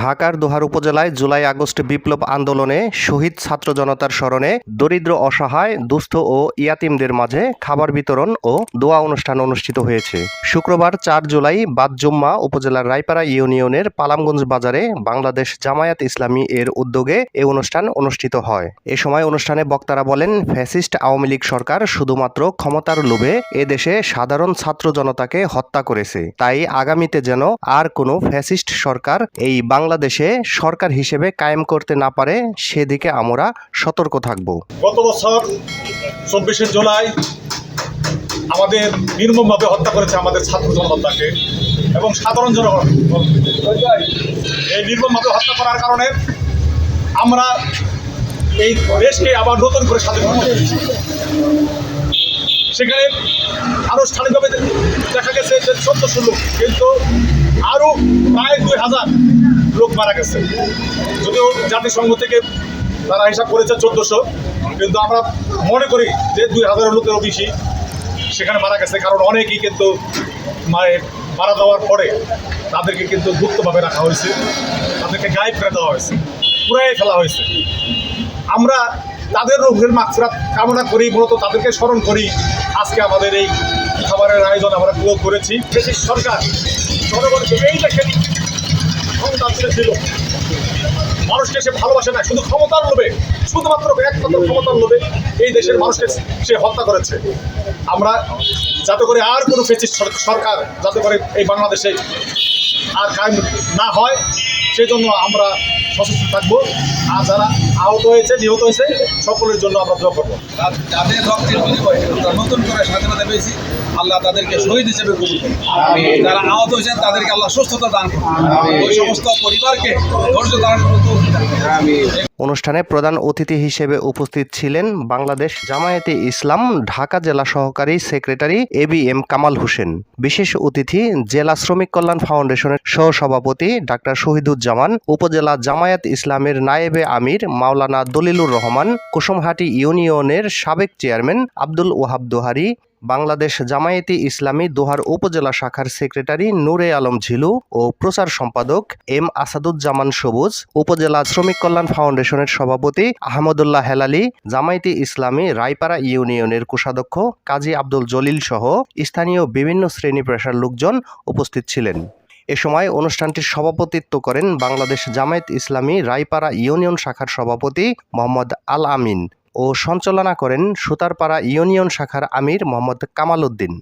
ঢাকার দোহার উপজেলায় July August বিপ্লব আন্দোলনে শহীদ ছাত্র জনতার স্মরণে দরিদ্র, অসহায়, দুস্থ ও ইয়াতিমদের মাঝে খাবার বিতরণ ও দোয়া অনুষ্ঠান অনুষ্ঠিত হয়েছে। শুক্রবার চার জুলাই বাদজুম্মা উপজেলার রায়পাড়া ইউনিয়নের পালামগঞ্জ বাজারে বাংলাদেশ জামায়াত ইসলামী এর উদ্যোগে এ অনুষ্ঠান অনুষ্ঠিত হয়। এ সময় অনুষ্ঠানে বক্তারা বলেন, ফ্যাসিস্ট আওয়ামী লীগ সরকার শুধুমাত্র ক্ষমতার লোভে এদেশে সাধারণ ছাত্র জনতাকে হত্যা করেছে। তাই আগামীতে যেন আর কোনো ফ্যাসিস্ট সরকার এই বাংলাদেশে সরকার হিসেবে কায়েম করতে না পারে, সেদিকে আমরা সতর্ক থাকব। গত বছর চব্বিশে জুলাই আমাদের নির্মমভাবে হত্যা করেছে আমাদের ছাত্র জনতাকে এবং সাধারণ জনগণ। এই নির্মমভাবে হত্যা করার কারণে আমরা এই দেশকে আবার নতুন করে স্বাধীন সেখানে আনুষ্ঠানিকভাবে দেখা গেছে যে চোদ্দশো লোক কিন্তু আরও প্রায় দুই হাজার মারা গেছে। যদিও জাতিসংঘ থেকে তারা হিসাব করেছে চোদ্দশো, কিন্তু আমরা মনে করি যে দুই হাজার লোকেরও বেশি সেখানে মারা গেছে। কারণ অনেকেই কিন্তু মায়ের মারা দেওয়ার পরে তাদেরকে কিন্তু গুপ্তভাবে রাখা হয়েছে। তাদেরকে গায়েব করে দেওয়া হয়েছে পুরাই ফেলা হয়েছে। আমরা তাদের রোগের মাত্রা কামনা করি, মূলত তাদেরকে স্মরণ করি। আজকে আমাদের এই খাবারের আয়োজন আমরা করেছি। ব্রিটিশ সরকার জনগণকে এই দেখে ক্ষমতা ছিল মানুষকে সে ভালোবাসে না, শুধু ক্ষমতার লোভে শুধুমাত্র একমাত্র ক্ষমতার লোভে এই দেশের মানুষকে সে হত্যা করেছে। আমরা যাতে করে আর কোনো ফেসিস সরকার, যাতে করে এই বাংলাদেশে আর কায়েম না হয় সেই জন্য আমরা সচেতন থাকব। আর যারা আহত হয়েছে নিহত হয়েছে সকলের জন্য আমরা দোয়া করব। যাদের রক্তের বিনিময়ে নতুন করে স্বাধীনতা পেয়েছি। আল্লাহ তাদেরকে শহীদ হিসেবে কবুল করুন। যারা আহত হয়েছেন তাদেরকে আল্লাহ সুস্থতা দান করুন। ওই সমস্ত পরিবারকে ধৈর্য ধারণ করতে অনুষ্ঠানে প্রধান অতিথি হিসেবে উপস্থিত ছিলেন বাংলাদেশ জামায়াতে ইসলাম ঢাকা জেলা সহকারী secretary A B M Kamal Hossain. বিশেষ অতিথি জেলা শ্রমিক কল্যাণ ফাউন্ডেশনের সহসভাপতি ডাক্তার শহীদুজ্জামান উপজেলা জামায়াত ইসলামের নায়েবে আমির মাওলানা দলিলুর রহমান, কুসুমহাটি ইউনিয়নের সাবেক চেয়ারম্যান আব্দুল ওহাব দোহারি, বাংলাদেশ জামায়াতি ইসলামী দোহার উপজেলা শাখার সেক্রেটারি নূরে আলম ঝিলু ও প্রচার সম্পাদক এম আসাদুজ্জামান সবুজ, উপজেলা শ্রমিক কল্যাণ ফাউন্ডেশনের সভাপতি আহমদুল্লাহ হেলালি, জামায়াতি ইসলামী রায়পাড়া ইউনিয়নের কোষাধ্যক্ষ কাজী আব্দুল জলিল সহ স্থানীয় বিভিন্ন শ্রেণি পেশার লোকজন উপস্থিত ছিলেন। এ সময় অনুষ্ঠানটির সভাপতিত্ব করেন বাংলাদেশ জামায়াত ইসলামী রায়পাড়া ইউনিয়ন শাখার সভাপতি মোহাম্মদ আল আমিন ও সঞ্চালনা করেন সুতারপাড়া ইউনিয়ন শাখার আমির মোহাম্মদ কামাল উদ্দিন।